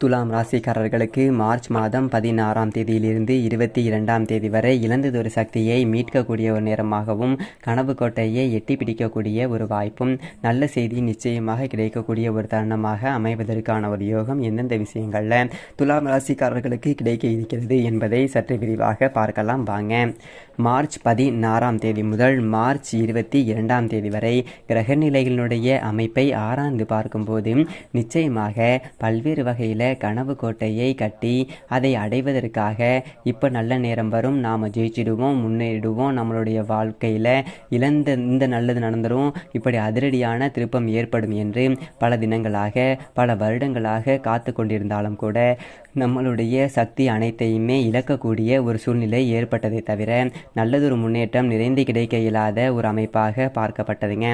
துலாம் ராசிக்காரர்களுக்கு மார்ச் மாதம் பதினாறாம் தேதியிலிருந்து இருபத்தி இரண்டாம் தேதி வரை இழந்ததொரு சக்தியை மீட்கக்கூடிய ஒரு நேரமாகவும் கனவு கோட்டையை எட்டி பிடிக்கக்கூடிய ஒரு வாய்ப்பும் நல்ல செய்தி நிச்சயமாக கிடைக்கக்கூடிய ஒரு தருணமாக அமைவதற்கான ஒரு யோகம் எந்தெந்த விஷயங்களில் துலாம் ராசிக்காரர்களுக்கு கிடைக்க இருக்கிறது என்பதை சற்று விரிவாக பார்க்கலாம் வாங்க. மார்ச் பதினாறாம் தேதி முதல் மார்ச் இருபத்தி இரண்டாம் தேதி வரை கிரகநிலைகளினுடைய அமைப்பை ஆராய்ந்து பார்க்கும்போது நிச்சயமாக பல்வேறு வகையில் கனவு கோட்டையை கட்டி அதை அடைவதற்காக இப்போ நல்ல நேரம் வரும். நாம் ஜெயிச்சிடுவோம் முன்னேறிடுவோம். நம்மளுடைய வாழ்க்கையில் இழந்த இந்த நல்லது நடந்துடும் இப்படி அதிரடியான திருப்பம் ஏற்படும் என்று பல தினங்களாக பல வருடங்களாக காத்து கொண்டிருந்தாலும் கூட நம்மளுடைய சக்தி அனைத்தையுமே இழக்கக்கூடிய ஒரு சூழ்நிலை ஏற்பட்டதை தவிர நல்லதொரு முன்னேற்றம் நிறைந்து கிடைக்க இயலாத ஒரு அமைப்பாக பார்க்கப்பட்டதுங்க.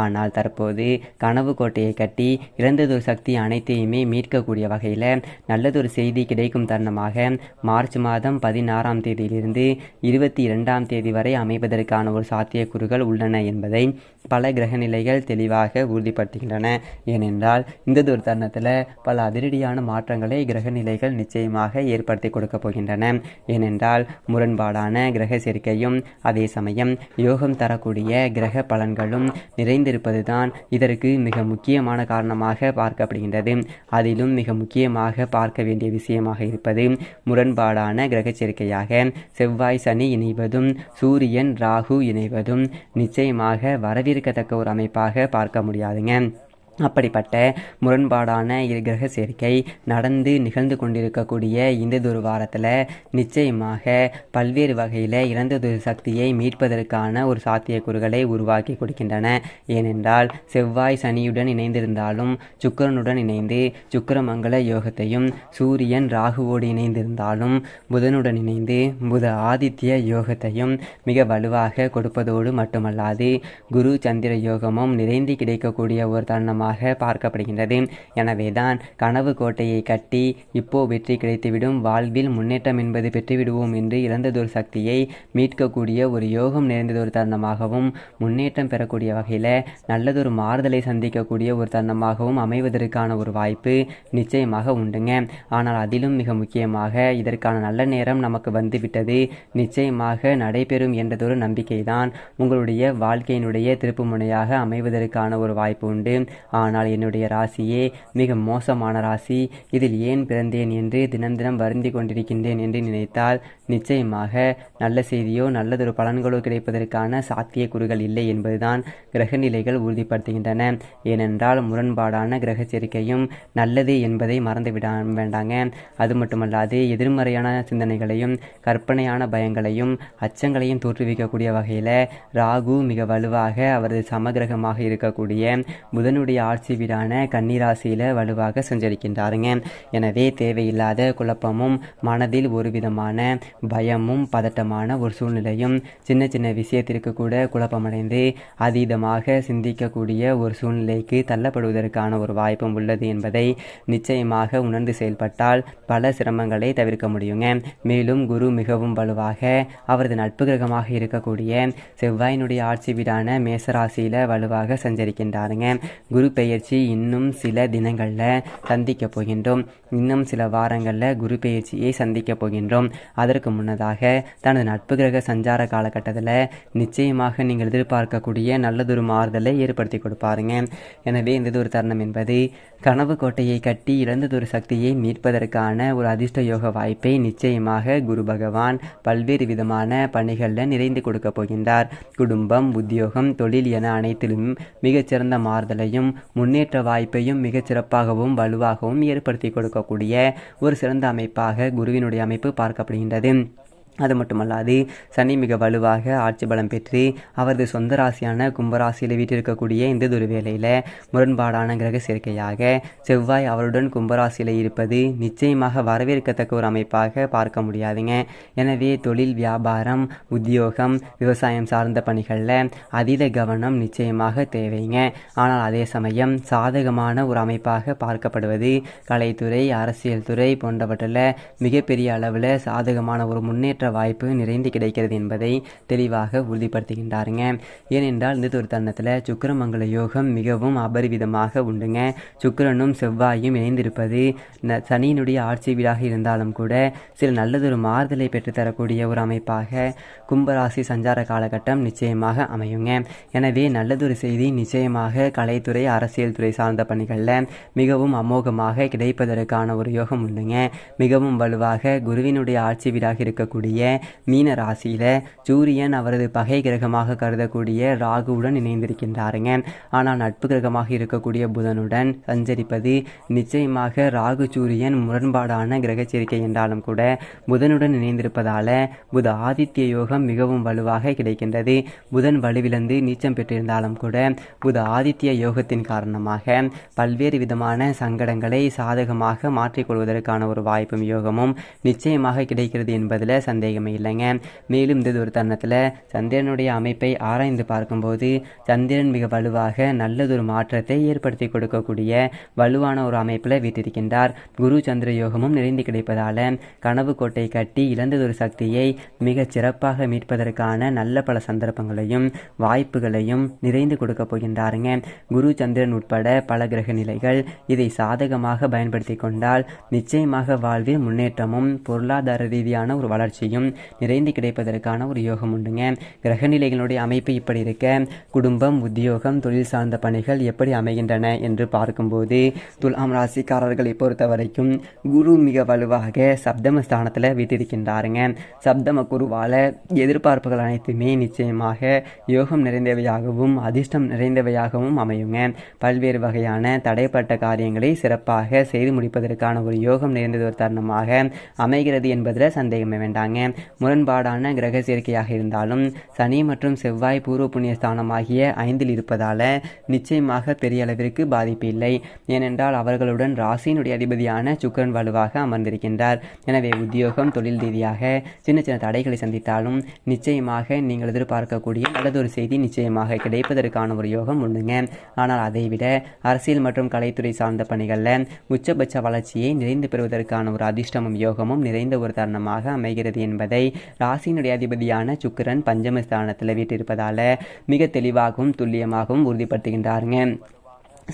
ஆனால் தற்போது கனவு கோட்டையை கட்டி இழந்ததொரு சக்தி அனைத்தையுமே மீட்கக்கூடிய வகையில் நல்லதொரு செய்தி கிடைக்கும் தருணமாக மார்ச் மாதம் பதினாறாம் தேதியிலிருந்து இருபத்தி இரண்டாம் தேதி வரை அமைவதற்கான ஒரு சாத்தியக்கூறுகள் உள்ளன என்பதை பல கிரகநிலைகள் தெளிவாக உறுதிப்படுத்துகின்றன. ஏனென்றால் இந்த ஒரு தருணத்தில் பல அதிரடியான மாற்றங்களை கிரகநிலைகள் நிச்சயமாக ஏற்படுத்தி கொடுக்க போகின்றன. ஏனென்றால் முரண்பாடான கிரக சேர்க்கையும் அதே சமயம் யோகம் தரக்கூடிய கிரக பலன்களும் நிறைந்திருப்பதுதான் இதற்கு மிக முக்கியமான காரணமாக பார்க்கப்படுகின்றது. அதிலும் மிக முக்கியமாக பார்க்க வேண்டிய விஷயமாக இருப்பது முரண்பாடான கிரகச்சேர்க்கையாக. செவ்வாய் சனி இணைவதும் சூரியன் ராகு இணைவதும் நிச்சயமாக வரவிருக்கத்தக்க ஒரு அமைப்பாக பார்க்க முடியாதுங்க. அப்படிப்பட்ட முரண்பாடான கிரக சேர்க்கை நடந்து நிகழ்ந்து கொண்டிருக்கக்கூடிய இந்ததொரு வாரத்தில் நிச்சயமாக பல்வேறு வகையில் இறந்ததொரு சக்தியை மீட்பதற்கான ஒரு சாத்தியக்கூறுகளை உருவாக்கி கொடுக்கின்றன. ஏனென்றால் செவ்வாய் சனியுடன் இணைந்திருந்தாலும் சுக்கரனுடன் இணைந்து சுக்கரமங்கல யோகத்தையும் சூரியன் ராகுவோடு இணைந்திருந்தாலும் புதனுடன் இணைந்து புத ஆதித்ய யோகத்தையும் மிக வலுவாக கொடுப்பதோடு மட்டுமல்லாது குரு சந்திர யோகமும் நிறைந்து கிடைக்கக்கூடிய ஒரு தருணமாக பார்க்கப்படுகின்றது. எனவேதான் கனவு கோட்டையை கட்டி இப்போ வெற்றி கிடைத்துவிடும். வாழ்வில் முன்னேற்றம் என்பது பெற்றுவிடுவோம் என்று இழந்ததொரு சக்தியை மீட்கக்கூடிய ஒரு யோகம் நிறைந்ததொரு தருணமாகவும் முன்னேற்றம் பெறக்கூடிய வகையில் நல்லதொரு மாறுதலை சந்திக்கக்கூடிய ஒரு தருணமாகவும் அமைவதற்கான ஒரு வாய்ப்பு நிச்சயமாக உண்டுங்க. ஆனால் அதிலும் மிக முக்கியமாக இதற்கான நல்ல நேரம் நமக்கு வந்துவிட்டது. நிச்சயமாக நடைபெறும் என்றதொரு நம்பிக்கைதான் உங்களுடைய வாழ்க்கையினுடைய திருப்பு முனையாக அமைவதற்கான ஒரு வாய்ப்பு உண்டு. ஆனால் என்னுடைய ராசியே மிக மோசமான ராசி. இதில் ஏன் பிறந்தேன் என்று தினம் தினம் வருந்தி கொண்டிருக்கின்றேன் என்று நினைத்தால் நிச்சயமாக நல்ல செய்தியோ நல்லதொரு பலன்களோ கிடைப்பதற்கான சாத்தியக்கூறுகள் இல்லை என்பதுதான் கிரகநிலைகள் உறுதிப்படுத்துகின்றன. ஏனென்றால் முரண்பாடான கிரக சேர்க்கையும் நல்லது என்பதை மறந்துவிட வேண்டாங்க. அது மட்டுமல்லாது எதிர்மறையான சிந்தனைகளையும் கற்பனையான பயங்களையும் அச்சங்களையும் தோற்றுவிக்கக்கூடிய வகையில் ராகு மிக வலுவாக அவரது சமகிரகமாக இருக்கக்கூடிய புதனுடைய ஆட்சி வீடான கன்னிராசியில் வலுவாக சஞ்சரிக்கின்றாருங்க. எனவே தேவையில்லாத குழப்பமும் மனதில் ஒரு விதமான பயமும் பதட்டமான ஒரு சூழ்நிலையும் சின்ன சின்ன விஷயத்திற்கு கூட குழப்பமடைந்து அதீதமாக சிந்திக்கக்கூடிய ஒரு சூழ்நிலைக்கு தள்ளப்படுவதற்கான ஒரு வாய்ப்பும் உள்ளது என்பதை நிச்சயமாக உணர்ந்து செயல்பட்டால் பல சிரமங்களை தவிர்க்க முடியுங்க. மேலும் குரு மிகவும் வலுவாக அவரது நட்பு கிரகமாக இருக்கக்கூடிய செவ்வாயினுடைய ஆட்சி வீடான மேசராசியில் வலுவாக சஞ்சரிக்கின்றாருங்க. குரு பெயர்ச்சி இன்னும் சில தினங்களில் சந்திக்க போகின்றோம். இன்னும் சில வாரங்களில் குரு பெயர்ச்சியை சந்திக்க போகின்றோம். அதற்கு முன்னதாக தனது நட்பு கிரக சஞ்சார காலகட்டத்தில் நிச்சயமாக நீங்கள் எதிர்பார்க்கக்கூடிய நல்லதொரு மாறுதலை ஏற்படுத்தி கொடுப்பாருங்க. எனவே இந்த ஒரு தருணம் என்பது கனவு கோட்டையை கட்டி இழந்ததொரு சக்தியை மீட்பதற்கான ஒரு அதிர்ஷ்ட யோக வாய்ப்பை நிச்சயமாக குரு பகவான் பல்வேறு விதமான பணிகளில் நிறைந்து கொடுக்க போகின்றார். குடும்பம் உத்தியோகம் தொழில் என அனைத்திலும் மிகச்சிறந்த மாறுதலையும் முன்னேற்ற வாய்ப்பையும் மிகச்சிறப்பாகவும் வலுவாகவும் ஏற்படுத்தி கொடுக்கக்கூடிய ஒரு சிறந்த அமைப்பாக குருவினுடைய அமைப்பு பார்க்கப்படுகின்றது. அது மட்டுமல்லாது சனி மிக வலுவாக ஆட்சி பலம் பெற்று அவரது சொந்த ராசியான கும்பராசியில் வீட்டிருக்கக்கூடிய இந்த துருவேளையில் முரண்பாடான கிரக சேர்க்கையாக செவ்வாய் அவருடன் கும்பராசியில் இருப்பது நிச்சயமாக வரவேற்கத்தக்க ஒரு அமைப்பாக பார்க்க முடியாதுங்க. எனவே தொழில் வியாபாரம் உத்தியோகம் விவசாயம் சார்ந்த பணிகளில் அதீத கவனம் நிச்சயமாக தேவைங்க. ஆனால் அதே சமயம் சாதகமான ஒரு அமைப்பாக பார்க்கப்படுவது கலைத்துறை அரசியல் துறை போன்றவற்றில் மிகப்பெரிய அளவில் சாதகமான ஒரு முன்னேற்ற முன்னேற்ற வாய்ப்பு நிறைந்து கிடைக்கிறது என்பதை தெளிவாக உறுதிப்படுத்துகின்றாருங்க. ஏனென்றால் இந்த ஒரு தருணத்தில் சுக்கரமங்கல யோகம் மிகவும் அபரிவிதமாக உண்டுங்க. சுக்கிரனும் செவ்வாயும் இணைந்திருப்பது சனியினுடைய ஆட்சி வீடாக இருந்தாலும் கூட சில நல்லதொரு மாறுதலை பெற்றுத்தரக்கூடிய ஒரு அமைப்பாக கும்பராசி சஞ்சார காலகட்டம் நிச்சயமாக அமையுங்க. எனவே நல்லதொரு செய்தி நிச்சயமாக கலைத்துறை அரசியல் துறை சார்ந்த பணிகளில் மிகவும் அமோகமாக கிடைப்பதற்கான ஒரு யோகம் உண்டுங்க. மிகவும் வலுவாக குருவினுடைய ஆட்சி வீடாக இருக்கக்கூடிய மீன ராசியில் சூரியன் அவரது பகை கிரகமாக கருதக்கூடிய ராகுவுடன் இணைந்திருக்கின்றாருங்க. ஆனால் நட்பு கிரகமாக இருக்கக்கூடிய புதனுடன் சஞ்சரிப்பது நிச்சயமாக ராகு சூரியன் முரண்பாடான கிரக சேர்க்கை என்றாலும் கூட புதனுடன் இணைந்திருப்பதால புத ஆதித்ய யோகம் மிகவும் வலுவாக கிடைக்கின்றது. புதன் வலுவிழந்து நீச்சம் பெற்றிருந்தாலும் கூட புத ஆதித்ய யோகத்தின் காரணமாக பல்வேறு விதமான சங்கடங்களை சாதகமாக மாற்றிக்கொள்வதற்கான ஒரு வாய்ப்பும் யோகமும் நிச்சயமாக கிடைக்கிறது என்பதில் சந்தேகம் இல்லைங்க. மேலும் இந்த ஒரு தருணத்தில் சந்திரனுடைய அமைப்பை ஆராய்ந்து பார்க்கும்போது சந்திரன் மிக வலுவாக நல்லதொரு மாற்றத்தை ஏற்படுத்தி கொடுக்கக்கூடிய வலுவான ஒரு அமைப்பில் வீட்டிருக்கின்றார் குரு சந்திர யோகமும் நிறைந்து கிடைப்பதால் கனவு கோட்டை கட்டி இழந்ததொரு சக்தியை மிகச் சிறப்பாக மீட்பதற்கான நல்ல பல சந்தர்ப்பங்களையும் வாய்ப்புகளையும் நிறைந்து கொடுக்க போகின்றாருங்க. குரு சந்திரன் உட்பட பல கிரக நிலைகள் இதை சாதகமாக பயன்படுத்தி கொண்டால் நிச்சயமாக வாழ்வில் முன்னேற்றமும் பொருளாதார ரீதியான ஒரு வளர்ச்சியும் நிறைந்து கிடைப்பதற்கான ஒரு யோகம் உண்டுங்க. கிரக நிலைகளுடைய அமைப்பு இப்படி இருக்க குடும்பம் உத்தியோகம் தொழில் சார்ந்த பணிகள் எப்படி அமைகின்றன என்று பார்க்கும்போது துலாம் ராசிக்காரர்களை பொறுத்த வரைக்கும் குரு மிக வலுவாக சப்தம ஸ்தானத்தில் வீட்டிருக்கின்றாருங்க. சப்தம குருவால எதிர்பார்ப்புகள் அனைத்துமே நிச்சயமாக யோகம் நிறைந்தவையாகவும் அதிர்ஷ்டம் நிறைந்தவையாகவும் அமையுங்க. பல்வேறு வகையான தடைப்பட்ட காரியங்களை சிறப்பாக செய்து முடிப்பதற்கான ஒரு யோகம் நிறைந்தது ஒரு தருணமாக அமைகிறது என்பதில் சந்தேகமே வேண்டாங்க. முரண்பாடான கிரக சேர்க்கையாக இருந்தாலும் சனி மற்றும் செவ்வாய் பூர்வ புண்ணிய ஸ்தானமாகிய ஐந்தில் இருப்பதால நிச்சயமாக பெரிய அளவிற்கு பாதிப்பு இல்லை. ஏனென்றால் அவர்களுடன் ராசியினுடைய அதிபதியான சுக்கிரன் வலுவாக அமர்ந்திருக்கின்றார். எனவே உத்தியோகம் தொழில் ரீதியாக சின்ன சின்ன தடைகளை சந்தித்தாலும் நிச்சயமாக நீங்கள் எதிர்பார்க்கக்கூடிய நல்லதொரு செய்தி நிச்சயமாக கிடைப்பதற்கான ஒரு யோகம் உண்டுங்க. ஆனால் அதைவிட அரசியல் மற்றும் கலைத்துறை சார்ந்த பணிகளில் உச்சபட்ச வளர்ச்சியை நிறைந்து பெறுவதற்கான ஒரு அதிர்ஷ்டமும் யோகமும் நிறைந்த ஒரு தருணமாக அமைகிறது என்பதை ராசியினுடைய அதிபதியான சுக்கரன் பஞ்சமஸ்தானத்தில் வீட்டிருப்பதால மிக தெளிவாகவும் துல்லியமாகவும் உறுதிப்படுத்துகின்றாருங்க.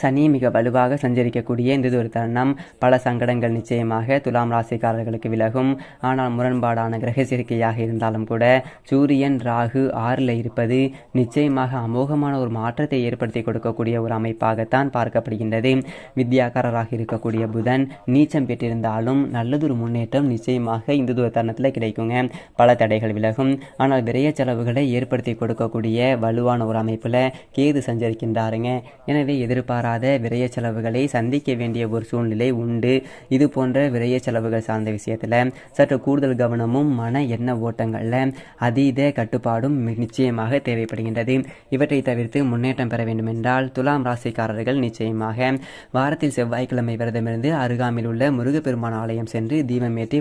சனி மிக வலுவாக சஞ்சரிக்கக்கூடிய இந்த ஒரு தருணம். பல சங்கடங்கள் நிச்சயமாக துலாம் ராசிக்காரர்களுக்கு விலகும். ஆனால் முரண்பாடான கிரக சேர்க்கையாக இருந்தாலும் கூட சூரியன் ராகு ஆறில் இருப்பது நிச்சயமாக அமோகமான ஒரு மாற்றத்தை ஏற்படுத்தி கொடுக்கக்கூடிய ஒரு அமைப்பாகத்தான் பார்க்கப்படுகின்றது. வித்யாக்காரராக இருக்கக்கூடிய புதன் நீச்சம் பெற்றிருந்தாலும் நல்லதொரு முன்னேற்றம் நிச்சயமாக இந்த ஒரு தருணத்தில் கிடைக்குங்க. பல தடைகள் விலகும். ஆனால் விரைய செலவுகளை ஏற்படுத்தி கொடுக்கக்கூடிய வலுவான ஒரு அமைப்பில் கேது சஞ்சரிக்கின்றாருங்க. எனவே எதிர்பாராத விரைய செலவுகளை சந்திக்க வேண்டிய ஒரு சூழ்நிலை உண்டு. இது போன்ற விரைய செலவுகள் சார்ந்த விஷயத்தில் சற்று கூடுதல் கவனமும் மன எண்ண ஓட்டங்களில் அதீத கட்டுப்பாடும் நிச்சயமாக தேவைப்படுகின்றது. இவற்றை தவிர்த்து முன்னேற்றம் பெற வேண்டுமென்றால் துலாம் ராசிக்காரர்கள் நிச்சயமாக வாரத்தில் செவ்வாய்க்கிழமை விரதமிருந்து அருகாமையில் உள்ள முருகப்பெருமான் ஆலயம் சென்று தீபமேற்றி